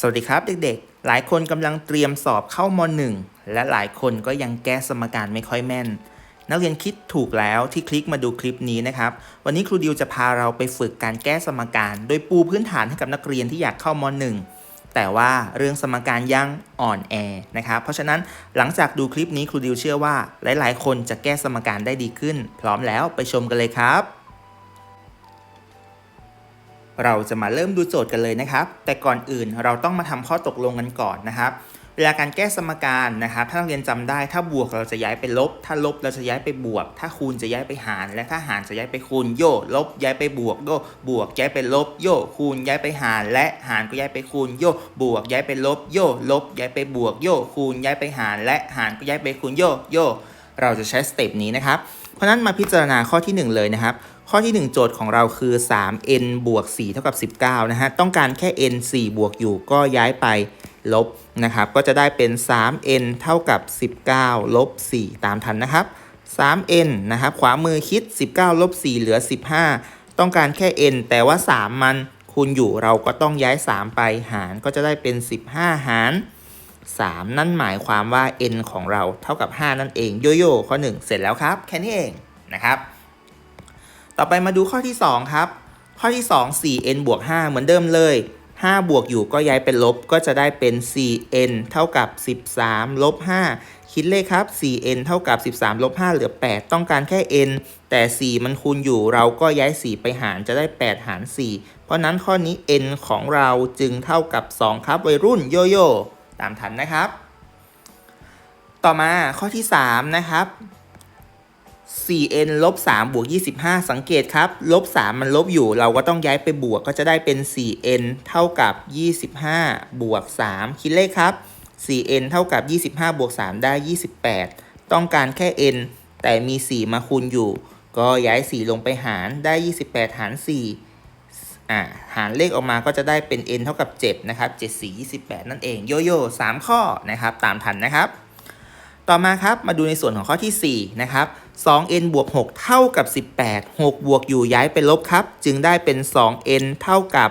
สวัสดีครับเด็กๆ หลายคนกำลังเตรียมสอบเข้ามหนึ่งและหลายคนก็ยังแก้สมการไม่ค่อยแม่น นักเรียนคิดถูกแล้วที่คลิกมาดูคลิปนี้นะครับ วันนี้ครูดิวจะพาเราไปฝึกการแก้สมการ โดยปูพื้นฐานให้กับนักเรียนที่อยากเข้ามหนึ่งแต่ว่าเรื่องสมการยังอ่อนแอนะครับ เพราะฉะนั้นหลังจากดูคลิปนี้ครูดิวเชื่อว่า หลายๆ คนจะแก้สมการได้ดีขึ้น พร้อมแล้วไปชมกันเลยครับ เราจะมาเริ่มดูโจทย์กันเลยนะครับ แต่ก่อนอื่นเราต้องมาทำข้อตกลงกันก่อนนะครับ เวลาการแก้สมการนะครับ ถ้านักเรียนจำได้ ถ้าบวกเราจะย้ายไปลบ ถ้าลบเราจะย้ายไปบวก ถ้าคูณจะย้ายไปหาร และถ้าหารจะย้ายไปคูณ โยลบย้ายไปบวกโยบวกย้ายไปลบ โยคูณย้ายไปหาร และหารก็ย้ายไปคูณ โยบวกย้ายไปลบ โยลบย้ายไปบวก โยคูณย้ายไปหาร และหารก็ย้ายไปคูณ โยโยเราจะใช้สเต็ปนี้นะครับ เพราะฉะนั้นมาพิจารณาข้อที่ 1 เลยนะครับ ข้อที่ 1 โจทย์ของเราคือ 3n บวก4เท่ากับ 19 นะฮะ ต้องการแค่ n 4 บวกอยู่ก็ย้ายไปลบนะครับ ก็จะได้เป็น 3n เท่ากับ 19 ลบ 4 ตามทันนะครับ 3n นะครับ ขวามือคิด 19 ลบ 4 เหลือ 15 ต้องการแค่ n แต่ว่า 3 มันคูณอยู่เราก็ต้องย้าย 3 ไปหารก็จะได้เป็น 15 หาร 3 นั่นหมายความว่า n ของเราเท่ากับ 5 นั่นเอง โยโย่ข้อ 1 เสร็จแล้วครับ แค่นี้เองนะครับ ต่อไปมาดูข้อที่ 2 ครับ ข้อที่ 2 4n บวก5เหมือนเดิมเลย 5 บวกอยู่ก็ย้ายเป็นลบก็จะได้เป็น 4n เท่ากับ 13ลบ5คิดเลขครับ 4n เท่ากับ 13ลบ5เหลือ 8 ต้องการแค่ n แต่ 4 มันคูณอยู่เราก็ย้าย 4 ไปหารจะได้ 8 หาร 4 เพราะนั้นข้อนี้ n ของเราจึงเท่ากับ 2 ครับวัยรุ่นโยโย่ตามทันนะครับ ต่อมาข้อที่ 3 นะครับ 4n ลบ3บวก25 สังเกตครับ ลบ 3 มันลบอยู่ เราก็ต้องย้ายไปบวกก็จะได้เป็น 4n เท่ากับ 25 บวก 3 คิดเลขครับ 4n เท่ากับ 25 บวก 3 ได้ 28 ต้องการแค่ n แต่มี 4 มาคูณอยู่ ก็ย้าย 4 ลงไปหารได้ 28 หาร 4 อ่า หารเลขออกมาก็จะได้เป็น n เท่ากับ 7 นะครับ 7 4 28 นั่นเอง โยโย่3ข้อนะครับ ตามทันนะครับ ต่อมาครับ มาดูในส่วนของข้อที่ 4 นะครับ 2n บวก 6 เท่ากับ 18 6 บวกอยู่ย้ายไปลบครับ จึงได้เป็น 2n เท่ากับ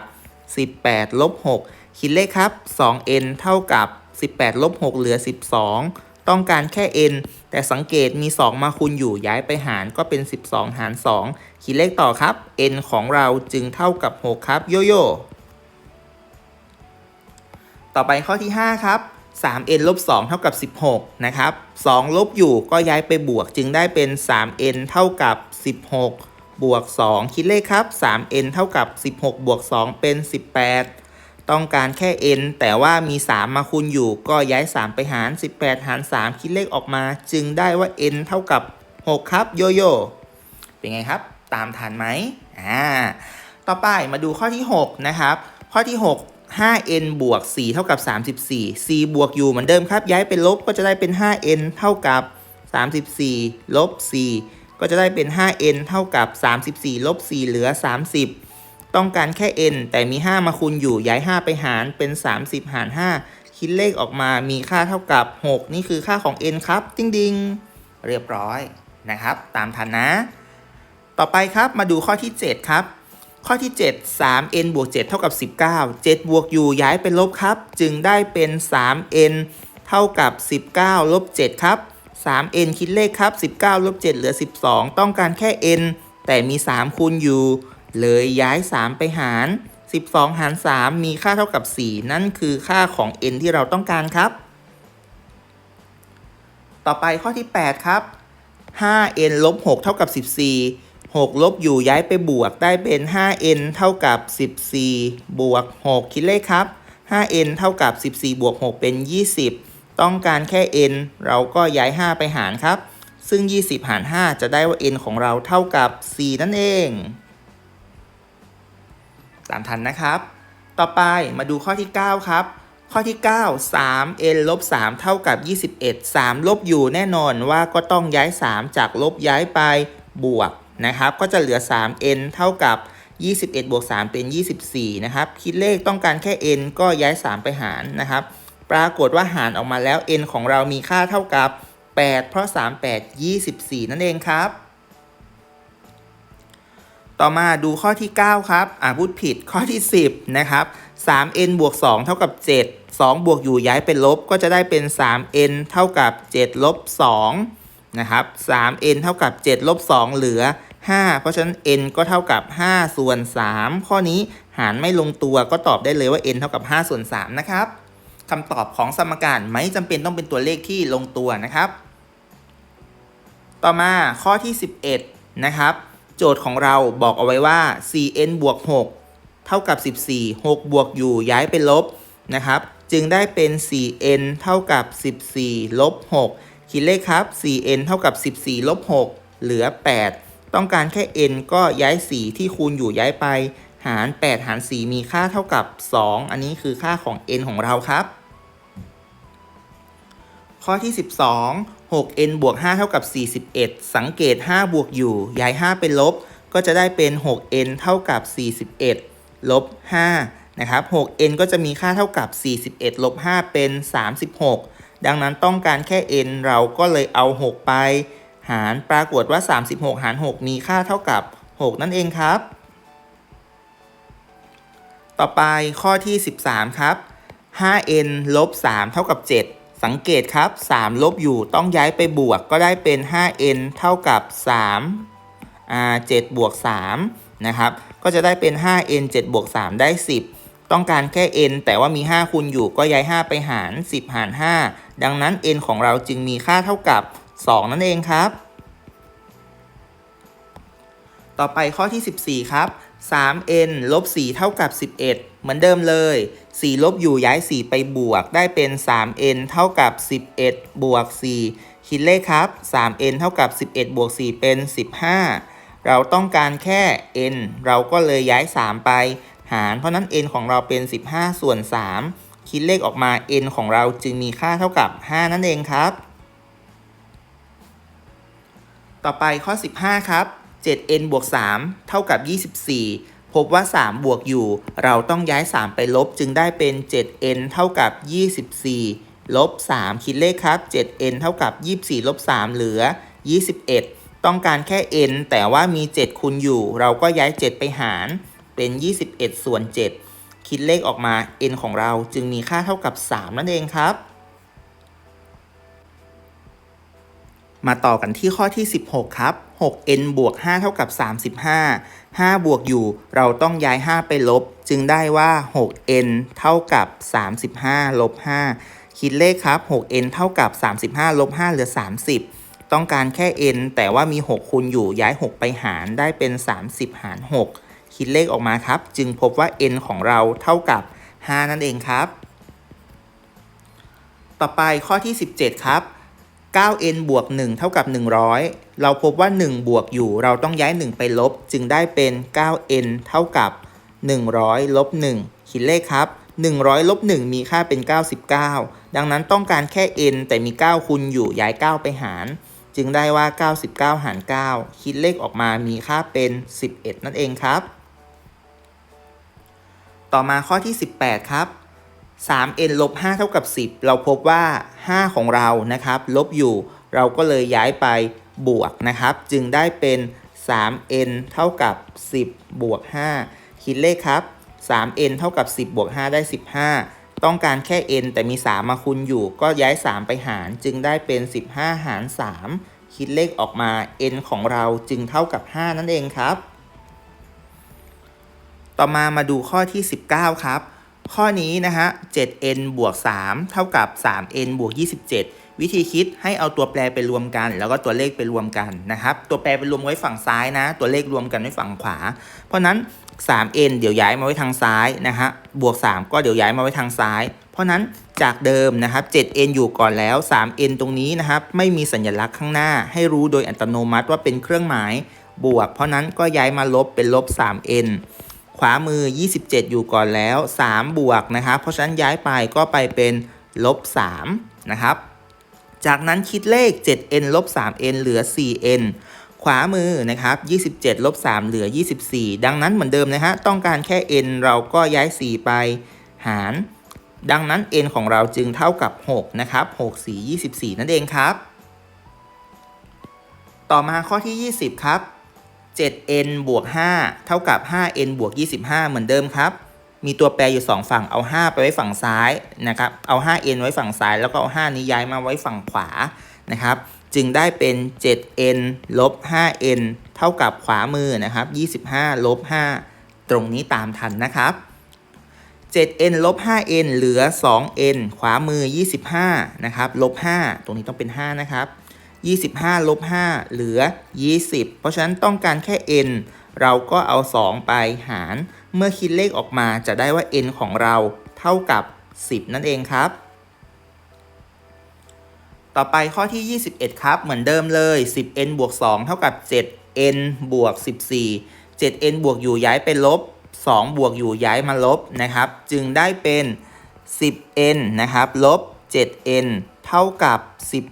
18 ลบ 6 คิดเลขครับ 2n เท่ากับ 18 ลบ 6 เหลือ 12 ต้องการแค่ n แต่สังเกตมี 2 มาคูณอยู่ย้ายไปหารก็เป็น 12 หาร 2 คิดเลขต่อครับ n ของเราจึงเท่ากับ 6 ครับ โยโย่ ต่อไปข้อที่ 5 ครับ 3n ลบ2เท่ากับ 16 นะครับ 2 ลบอยู่ก็ย้ายไปบวกจึงได้เป็น 3n เท่ากับ 16 บวก 2 คิดเลขครับ 3n เท่ากับ 16 บวก 2 เป็น 18 ต้องการแค่ n แต่ว่ามี 3 มาคูณอยู่ ก็ย้าย 3 ไปหาร 18 หาร 3 คิดเลขออกมา จึงได้ว่า n เท่ากับ 6 ครับ โยโย่ เป็นไงครับ ตามทันไหมอ่า ต่อไปมาดูข้อที่ 6 นะครับ ข้อที่ 6 5n บวก 4 เท่ากับ 34 4บวกอยู่เหมือนเดิมครับ ย้ายเป็นลบก็จะได้เป็น 5n เท่ากับ 34 ลบ4ก็จะได้เป็น 5n เท่ากับ 34 ลบ4เหลือ 30 ต้องการแค่ n แต่มี 5 มาคูณอยู่ ย้าย 5 ไปหารเป็น 30 หาร 5 คิดเลขออกมามีค่าเท่ากับ 6 นี่คือค่าของ n ครับ ดิ้งดิงเรียบร้อยนะครับ ตามทันนะ ต่อไปครับมาดูข้อที่ 7 ครับ ข้อที่ 7 3n บวก7เท่ากับ 19 7 บวกอยู่ย้ายเป็นลบครับ จึงได้เป็น 3n เท่ากับ 19 ลบ 7 ครับ 3n คิดเลขครับ 19 ลบ 7 เหลือ 12 ต้องการแค่ n แต่มี 3 คูณอยู่ เลยย้าย 3 ไปหาร 12 หาร 3 มีค่าเท่ากับ 4 นั่นคือค่าของ n ที่เราต้องการครับ ต่อไปข้อที่ 8 ครับ 5n ลบ 6 เท่ากับ 14 6 ลบอยู่ย้ายไปบวกได้เป็น 5n เท่ากับ 14 บวก 6 คิดเลขครับ 5n เท่ากับ 14 บวก 6 เป็น 20 ต้องการแค่ n เราก็ย้าย 5 ไปหารครับ ซึ่ง 20 หาร 5 จะได้ว่า n ของเราเท่ากับ 4 นั่นเอง ตามทันนะครับ ต่อไปมาดูข้อที่ 9 ครับข้อที่ 9 3n ลบ3เท่ากับ 21 3 ลบอยู่แน่นอนว่าก็ต้องย้าย 3 จากลบย้ายไปบวก นะครับ ก็จะเหลือ 3n เท่ากับ 21 บวก 3 เป็น 24 นะครับ คิดเลขต้องการแค่ n ก็ย้าย 3 ไปหารนะครับ ปรากฏว่าหารออกมาแล้ว n ของเรามีค่าเท่ากับ 8 เพราะ 3 8 24 นั่นเองครับ ต่อมาดูข้อที่ 9 ครับ อ่าพูดผิดข้อที่ 10 นะครับ 3n บวก 2 เท่ากับ 7 2 บวกอยู่ย้ายเป็นลบก็จะได้เป็น 3n เท่ากับ 7 ลบ2นะครับ 3n เท่ากับ 7 ลบ 2 เหลือ 5 เพราะฉะนั้น n ก็เท่ากับ 5 ส่วน 3 ข้อนี้หารไม่ลงตัวก็ตอบได้เลยว่า n เท่ากับ 5 ส่วน 3 นะครับคำตอบของสมการไม่จำเป็นต้องเป็นตัวเลขที่ลงตัวนะครับ ต่อมาข้อที่ 11 นะครับ โจทย์ของเราบอกเอาไว้ว่า 4n บวก 6 เท่ากับ 14 6 บวกอยู่ย้ายเป็นลบนะครับ จึงได้เป็น 4n เท่ากับ 14 ลบ 6 คิดเลขครับ 4n เท่ากับ 14 ลบ 6 เหลือ 8 ต้องการแค่ n ก็ย้าย4ที่คูณอยู่ย้ายไป หาร 8 หาร 4 มีค่าเท่ากับ 2 อันนี้คือค่าของ n ของเราครับ ข้อที่ 12 6n บวก5เท่ากับ 41 สังเกต 5 บวกอยู่ ย้าย 5 เป็นลบ ก็จะได้เป็น 6n เท่ากับ 41 ลบ 5 นะครับ 6n ก็จะมีค่าเท่ากับ 41 ลบ 5 เป็น 36 ดังนั้นต้องการแค่ n เราก็เลยเอา 6 ไป หารปรากฏว่า 36 หาร 6 มีค่าเท่ากับ 6 นั่นเองครับ ต่อไปข้อที่ 13 ครับ 5n ลบ 3 เท่ากับ 7 สังเกตครับ 3 ลบอยู่ต้องย้ายไปบวกก็ได้เป็น 5n เท่ากับ3อ่า7บวก3นะครับ ก็จะได้เป็น 5n 7บวก3ได้ 10 ต้องการแค่ n แต่ว่ามี 5 คูณอยู่ก็ย้าย 5 ไปหาร 10 หาร 5 ดังนั้น n ของเราจึงมีค่าเท่ากับ 2 นั่นเองครับ ต่อไปข้อที่ 14 ครับ 3n ลบ4เท่ากับ 11 เหมือนเดิมเลย 4 ลบอยู่ย้าย 4 ไปบวกได้เป็น 3n เท่ากับ 11 บวก 4 คิดเลขครับ 3n เท่ากับ 11 บวก 4 เป็น 15 เราต้องการแค่ n เราก็เลยย้าย 3 ไปหาร เพราะนั้น n ของเราเป็น 15 ส่วน 3 คิดเลขออกมา n ของเราจึงมีค่าเท่ากับ 5 นั่นเองครับ ต่อไปข้อ 15 ครับ 7n บวก3เท่ากับ 24 พบว่า 3 บวกอยู่ เราต้องย้าย 3 ไปลบจึงได้เป็น 7n เท่ากับ 24 ลบ 3 คิดเลขครับ 7n เท่ากับ 24 ลบ 3 เหลือ 21 ต้องการแค่ n แต่ว่ามี 7 คูณอยู่ เราก็ย้าย 7 ไปหารเป็น 21 ส่วน 7 คิดเลขออกมา n ของเราจึงมีค่าเท่ากับ 3 นั่นเองครับ มาต่อกันที่ข้อที่ 16 ครับ 6n บวก 5 เท่ากับ 35 5 บวกอยู่ เราต้องย้าย 5 ไปลบ จึงได้ว่า 6n เท่ากับ 35 ลบ 5 คิดเลขครับ 6n เท่ากับ 35 ลบ 5 เหลือ 30 ต้องการแค่ n แต่ว่ามี 6 คูณอยู่ ย้าย 6 ไปหาร ได้เป็น 30 หาร 6 คิดเลขออกมาครับ จึงพบว่า n ของเราเท่ากับ 5 นั่นเองครับ ต่อไปข้อที่ 17 ครับ 9n บวก1เท่ากับ 100 เราพบว่า 1 บวกอยู่ เราต้องย้าย 1 ไปลบ จึงได้เป็น 9n เท่ากับ 100ลบ1คิดเลขครับ 100ลบ1มีค่าเป็น 99 ดังนั้นต้องการแค่ n แต่มี 9 คูณอยู่ ย้าย 9 ไปหาร จึงได้ว่า 99 หาร 9 คิดเลขออกมามีค่าเป็น 11 นั่นเองครับ ต่อมาข้อที่ 18 ครับ 3n ลบ5เท่ากับ 10 เราพบว่า 5 ของเรานะครับลบอยู่ เราก็เลยย้ายไปบวกนะครับ จึงได้เป็น 3n เท่ากับ 10 บวก 5 คิดเลขครับ 3n เท่ากับ 10 บวก 5 ได้ 15 ต้องการแค่ n แต่มี 3 มาคูณอยู่ ก็ย้าย 3 ไปหาร จึงได้เป็น 15 หาร 3 คิดเลขออกมา n ของเราจึงเท่ากับ 5 นั่นเองครับ ต่อมามาดูข้อที่ 19 ครับ ข้อนี้นะฮะ 7n บวก 3 เท่ากับ 3n บวก 27 วิธีคิดให้เอาตัวแปรไปรวมกัน แล้วก็ตัวเลขไปรวมกันนะครับ ตัวแปรไปรวมไว้ฝั่งซ้ายนะ ตัวเลขรวมกันไว้ฝั่งขวา เพราะนั้น 3n เดี๋ยวย้ายมาไว้ทางซ้ายนะฮะ บวก 3 ก็เดี๋ยวย้ายมาไว้ทางซ้าย เพราะนั้นจากเดิมนะครับ 7n อยู่ก่อนแล้ว 3n ตรงนี้นะครับ ไม่มีสัญลักษณ์ข้างหน้า ให้รู้โดยอัตโนมัติว่าเป็นเครื่องหมายบวก เพราะนั้นก็ย้ายมาลบเป็นลบ 3n ขวามือ 27 อยู่ก่อนแล้ว 3 บวกนะครับเพราะฉะนั้นย้ายไปก็ไปเป็นลบ3นะครับ จากนั้นคิดเลข 7n ลบ 3n เหลือ 4n ขวามือนะครับ 27 ลบ 3 เหลือ 24 ดังนั้นเหมือนเดิมนะฮะ ต้องการแค่ n เราก็ย้าย 4 ไปหาร ดังนั้น n ของเราจึงเท่ากับ 6 นะครับ 6 4 24 นั่นเองครับ ต่อมาข้อที่ 20 ครับ 7n บวก 5 เท่ากับ 5n บวก 25 เหมือนเดิมครับ มีตัวแปรอยู่ 2 ฝั่งเอา 5 ไปไว้ฝั่งซ้ายนะครับ เอา 5n ไว้ฝั่งซ้าย แล้วก็เอา 5 นี้ย้ายมาไว้ฝั่งขวานะครับ จึงได้เป็น 7n ลบ 5n เท่ากับขวามือนะครับ 25 ลบ 5 ตรงนี้ตามทันนะครับ 7n ลบ 5n เหลือ 2n ขวามือ 25 นะครับ ลบ 5 ตรงนี้ต้องเป็น 5 นะครับ 25ลบ5เหลือ 20 เพราะฉะนั้นต้องการแค่ n เราก็เอา 2 ไปหาร เมื่อคิดเลขออกมาจะได้ว่า n ของเราเท่ากับ 10 นั่นเองครับ ต่อไปข้อที่ 21 ครับ เหมือนเดิมเลย 10n บวก 2 เท่ากับ 7n บวก 14 7n บวกอยู่ย้ายเป็นลบ 2 บวกอยู่ย้ายมาลบนะครับ จึงได้เป็น 10n นะครับ ลบ 7n เท่ากับ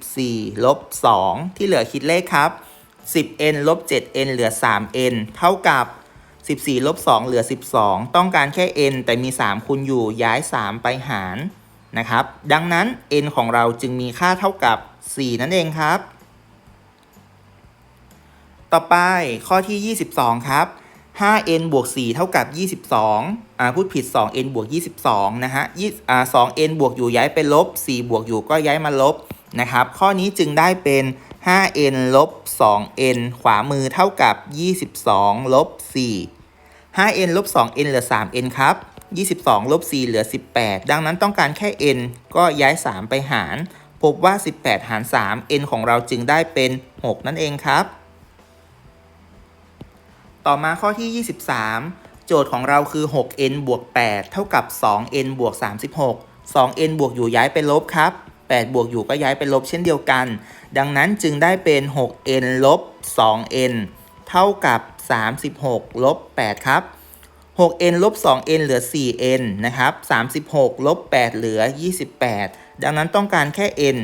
14 ลบ 2 ที่เหลือคิดเลขครับ 10n ลบ 7n เหลือ 3n เท่ากับ 14 ลบ 2 เหลือ 12 ต้องการแค่ n แต่มี 3 คูณอยู่ย้าย 3 ไปหารนะครับ ดังนั้น n ของเราจึงมีค่าเท่ากับ 4 นั่นเองครับ ต่อไปข้อที่ 22 ครับ 5n บวก4เท่ากับ 22 อ่าพูดผิด 2n บวก 22 นะฮะยี่อ่า 2n บวกอยู่ย้ายไปลบ 4 บวกอยู่ก็ย้ายมาลบนะครับ ข้อนี้จึงได้เป็น 5n ลบ 2n ขวามือเท่ากับ 22 ลบ 4 5n ลบ 2n เหลือ 3n ครับ 22 ลบ 4 เหลือ 18 ดังนั้นต้องการแค่ n ก็ย้าย 3 ไปหาร พบว่า 18 หาร 3 n ของเราจึงได้เป็น 6 นั่นเองครับ ต่อมาข้อที่ 23 โจทย์ของเราคือ 6n บวก 8 เท่ากับ 2n บวก 36 2n บวกอยู่ย้ายไปลบครับ 8 บวกอยู่ก็ย้ายไปลบเช่นเดียวกัน ดังนั้นจึงได้เป็น 6n ลบ 2n เท่ากับ 36 ลบ 8 ครับ 6n ลบ 2n เหลือ 4n นะครับ 36 ลบ 8 เหลือ 28 ดังนั้นต้องการแค่ n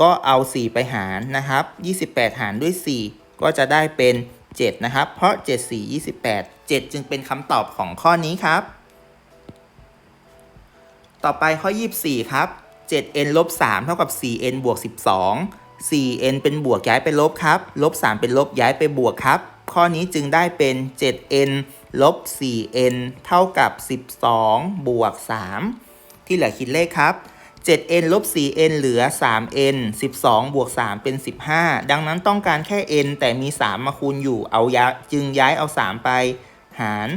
ก็เอา 4 ไปหารนะครับ 28 หารด้วย 4 ก็จะได้เป็น 7 นะครับ เพราะ 7 4 28 7 จึงเป็นคำตอบของข้อนี้ครับ ต่อไปข้อ 24 ครับ 7n ลบ3เท่ากับ 4n บวก 12 4n เป็นบวกย้ายไปลบครับ ลบ 3 เป็นลบย้ายไปบวกครับ ข้อนี้จึงได้เป็น 7n ลบ 4n เท่ากับ 12 บวก 3 ที่เหลือคิดเลขครับ 7n ลบ 4n เหลือ 3n 12 บวก 3 เป็น 15 ดังนั้นต้องการแค่ n แต่มี 3 มาคูณอยู่ เอายาจึงย้ายเอา 3 ไปหาร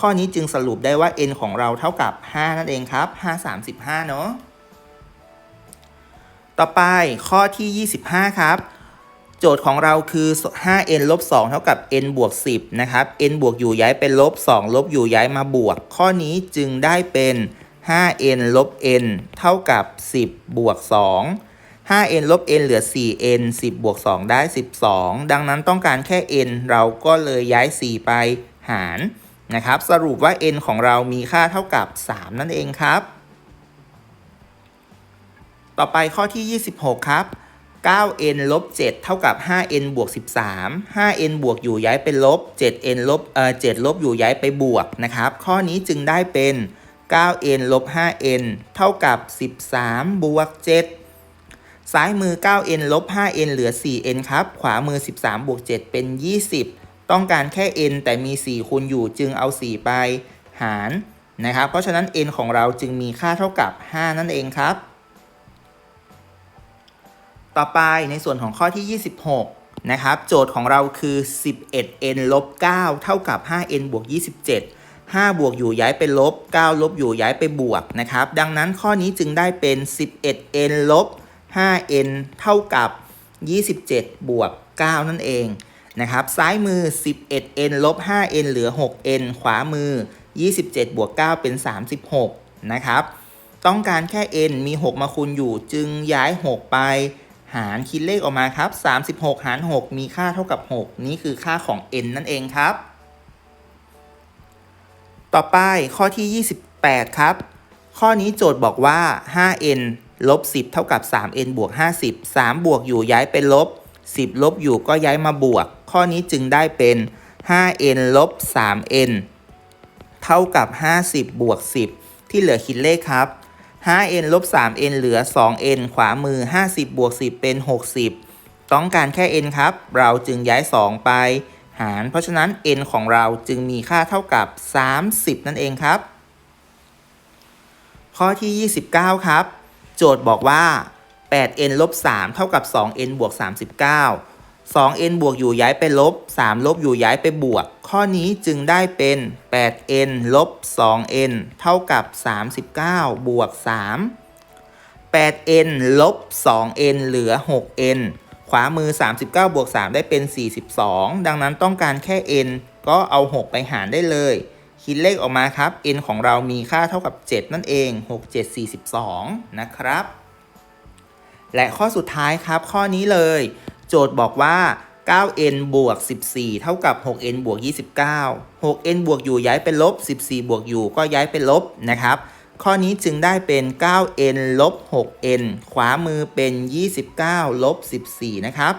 ข้อนี้จึงสรุปได้ว่า n ของเราเท่ากับ 5 นั่นเองครับ 5 35 เนาะ ต่อไปข้อที่ 25 ครับ โจทย์ของเราคือ 5n ลบ 2 เท่ากับ n บวก 10 นะครับ n บวกอยู่ย้ายเป็นลบ 2 ลบอยู่ย้ายมาบวก ข้อนี้จึงได้เป็น 5n ลบ n เท่ากับ 10 บวก 2 5n ลบ n เหลือ 4n 10 บวก 2 ได้ 12 ดังนั้นต้องการแค่ n เราก็เลยย้าย 4 ไปหารนะครับ สรุปว่า n ของเรามีค่าเท่ากับ 3 นั่นเองครับ ต่อไปข้อที่ 26 ครับ 9n ลบ 7 เท่ากับ 5n บวก 13 5n บวกอยู่ย้ายเป็นลบ 7n ลบเอ่อ7ลบอยู่ย้ายไปบวกนะครับ ข้อนี้จึงได้เป็น 9n ลบ 5n เท่ากับ 13 บวก 7 ซ้ายมือ 9n ลบ 5n เหลือ 4n ครับ ขวามือ 13 บวก 7 เป็น 20 ต้องการแค่ n แต่มี 4คูณอยู่จึงเอา 4 ไปหารนะครับ เพราะฉะนั้น n ของเราจึงมีค่าเท่ากับ 5 นั่นเองครับ ต่อไปในส่วนของข้อที่ 26 นะครับ โจทย์ของเราคือ 11n ลบ 9 เท่ากับ 5n บวก 27 5 บวกอยู่ย้ายเป็นลบ 9 ลบอยู่ย้ายไปบวกนะครับ ดังนั้นข้อนี้จึงได้เป็น 11n ลบ 5n เท่ากับ 27 บวก 9 นั่นเองนะครับ ซ้ายมือ 11n ลบ 5n เหลือ 6n ขวามือ 27 บวก 9 เป็น 36 นะครับ ต้องการแค่ n มี 6 มาคูณอยู่ จึงย้าย 6 ไป หารคิดเลขออกมาครับ 36 หาร 6 มีค่าเท่ากับ 6 นี่คือค่าของ n นั่นเองครับ ต่อไปข้อที่ 28 ครับ ข้อนี้โจทย์บอกว่า 5n ลบ 10 เท่ากับ 3n บวก 50 3 บวกอยู่ย้ายเป็นลบ 10 ลบอยู่ก็ย้ายมาบวก ข้อนี้จึงได้เป็น 5n ลบ 3n เท่ากับ 50 บวก 10 ที่เหลือคิดเลขครับ 5n ลบ 3n เหลือ 2n ขวามือ 50 บวก 10 เป็น 60 ต้องการแค่ n ครับ เราจึงย้าย 2 ไป หาร เพราะฉะนั้น n ของเราจึงมีค่าเท่ากับ 30 นั่นเองครับ ข้อที่ 29 ครับ โจทย์บอกว่า 8n ลบ3เท่ากับ 2n บวก 39 2n บวกอยู่ย้ายไปลบ 3 ลบอยู่ย้ายไปบวก ข้อนี้จึงได้เป็น 8n ลบ 2n เท่ากับ 39 บวก 3 8n ลบ 2n เหลือ 6n ขวามือ 39บวก3ได้เป็น 42 ดังนั้นต้องการแค่ n ก็เอา 6 ไปหารได้เลย คิดเลขออกมาครับ n ของเรามีค่าเท่ากับ 7 นั่นเอง 6 7 42 นะครับ และข้อสุดท้ายครับข้อนี้เลย โจทย์บอกว่า 9n บวก 14 เท่ากับ 6n บวก 29 6n บวกอยู่ย้ายเป็นลบ 14 บวกอยู่ก็ย้ายเป็นลบนะครับ ข้อนี้จึงได้เป็น 9n ลบ 6n ขวามือเป็น 29 ลบ 14 นะครับ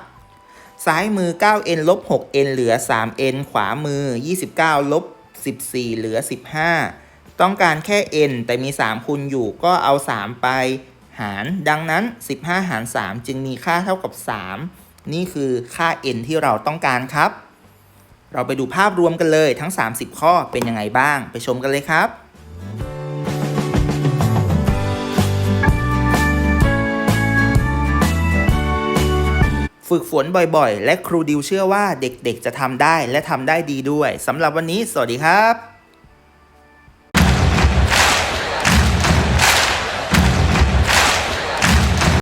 ซ้ายมือ 9n ลบ 6n เหลือ 3n ขวามือ 29 ลบ 14 เหลือ 15 ต้องการแค่ n แต่มี 3 คูณอยู่ก็เอา 3 ไปหาร ดังนั้น 15 หาร 3 จึงมีค่าเท่ากับ 3 นี่คือค่า n ที่เราต้องการครับ เราไปดูภาพรวมกันเลยทั้ง 30 ข้อเป็นยังไงบ้าง ไปชมกันเลยครับ ฝึกฝนบ่อยๆ และครูดิวเชื่อว่าเด็กๆจะทำได้และทำได้ดีด้วยสำหรับวันนี้ สวัสดีครับ